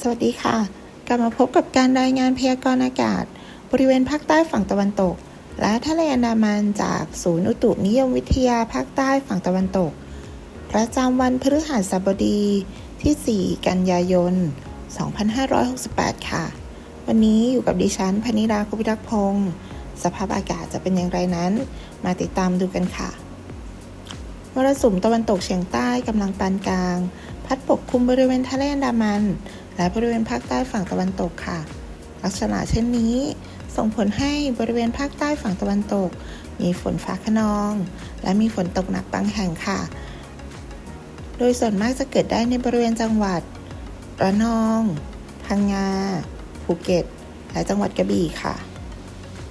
สวัสดีค่ะ กลับมาพบกับการรายงานพยากรณ์อากาศ บริเวณภาคใต้ฝั่งตะวันตก และทะเลอันดามันจากศูนย์อุตุนิยมวิทยาภาคใต้ฝั่งตะวันตก ประจำวันพฤหัสบดีที่ 4 กันยายน 2568 ค่ะ วันนี้อยู่กับดิฉันพนิดาคุพิทักษ์พงศ์สภาพอากาศจะเป็นอย่างไรนั้น มาติดตามดูกันค่ะมรสุมตะวันตกเฉียงใต้กำลังปานกลาง พัดปกคลุมบริเวณทะเลอันดามัน และบริเวณภาคใต้ฝั่งตะวันตกค่ะ ลักษณะเช่นนี้ ส่งผลให้บริเวณภาคใต้ฝั่งตะวันตก มีฝนฟ้าขนอง และมีฝนตกหนักบางแห่งค่ะ โดยส่วนมากจะเกิดได้ในบริเวณจังหวัด ระนอง พังงา ภูเก็ต และจังหวัดกระบี่ค่ะ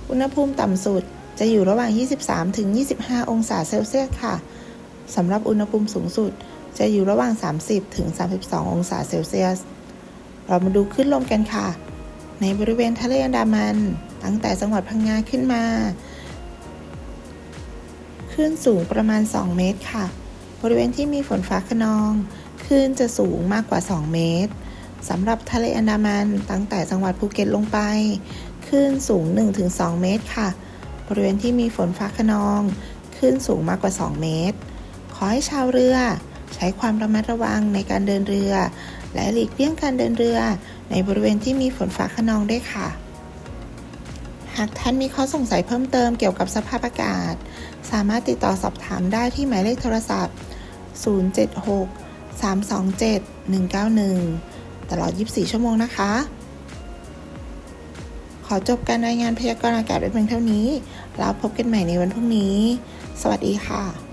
อุณหภูมิต่ำสุดจะอยู่ระหว่าง 23-25 องศาเซลเซียสค่ะสำหรับอุณหภูมิสูงสุดจะอยู่ระหว่าง 30ถึง32 องศาเซลเซียส เรามาดูคลื่นลมกันค่ะ ในบริเวณทะเลอันดามัน ตั้งแต่จังหวัดพังงาขึ้นมาคลื่นสูงประมาณ 2 เมตรค่ะ บริเวณที่มีฝนฟ้าขนองคลื่นจะสูงมากกว่า 2 เมตรสำหรับทะเลอันดามันตั้งแต่จังหวัดภูเก็ตลงไปคลื่นสูง 1-2 เมตรค่ะ บริเวณที่มีฝนฟ้าขนองคลื่นสูงมากกว่า 2 เมตร ขอให้ชาวเรือ ใช้ความระมัดระวังในการเดินเรือ และหลีกเลี่ยงการเดินเรือ ในบริเวณที่มีฝนฟ้าขนองด้วยค่ะ หากท่านมีข้อสงสัยเพิ่มเติมเกี่ยวกับสภาพอากาศ สามารถติดต่อสอบถามได้ที่หมายเลขโทรศัพท์ 076 327 191 ตลอด 24 ชั่วโมงนะคะ ขอจบการรายงานพยากรณ์อากาศไว้เพียงเท่านี้ แล้วพบกันใหม่ในวันพรุ่งนี้ สวัสดีค่ะ